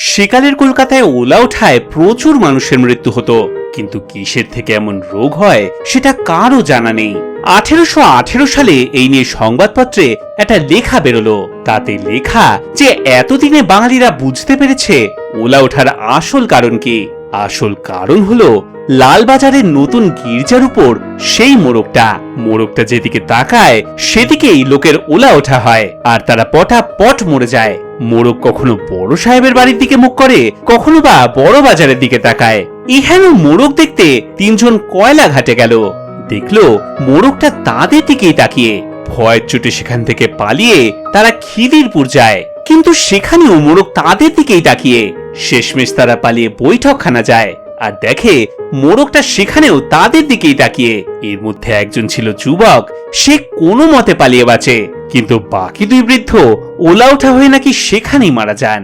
সেকালের কলকাতায় ওলা ওঠায় প্রচুর মানুষের মৃত্যু হতো। কিন্তু কিসের থেকে এমন রোগ হয়, সেটা কারও জানা নেই। আঠেরোশো আঠেরো সালে এই নিয়ে সংবাদপত্রে একটা লেখা বেরোলো। তাতে লেখা যে এতদিনে বাঙালিরা বুঝতে পেরেছে ওলা ওঠার আসল কারণ কি। আসল কারণ হলো লালবাজারের নতুন গির্জার উপর সেই মোড়কটা। মোড়কটা যেদিকে তাকায়, সেদিকেই লোকের ওলা ওঠা হয়। আর তারা পটা পট মরে যায়। মোড়ক কখনো বড় সাহেবের বাড়ির দিকে মুখ করে, কখনো বা বড় বাজারের দিকে তাকায়। এহেন মোরগ দেখতে তিনজন কয়লা ঘাটে গেল। দেখল মোরগটা তাদের দিকেই তাকিয়ে। ভয়ের চোটে সেখান থেকে পালিয়ে তারা খিদিরপুর যায়। কিন্তু সেখানেও মোরগ তাদের দিকেই তাকিয়ে। শেষমেশ তারা পালিয়ে বৈঠকখানা যায়। আর দেখে মোরগটা সেখানেও তাদের দিকেই তাকিয়ে। এর মধ্যে একজন ছিল যুবক, সে কোনো মতে পালিয়ে বাঁচে, কিন্তু বাকি দুই বৃদ্ধ ওলা ওঠা হয়ে নাকি সেখানেই মারা যান।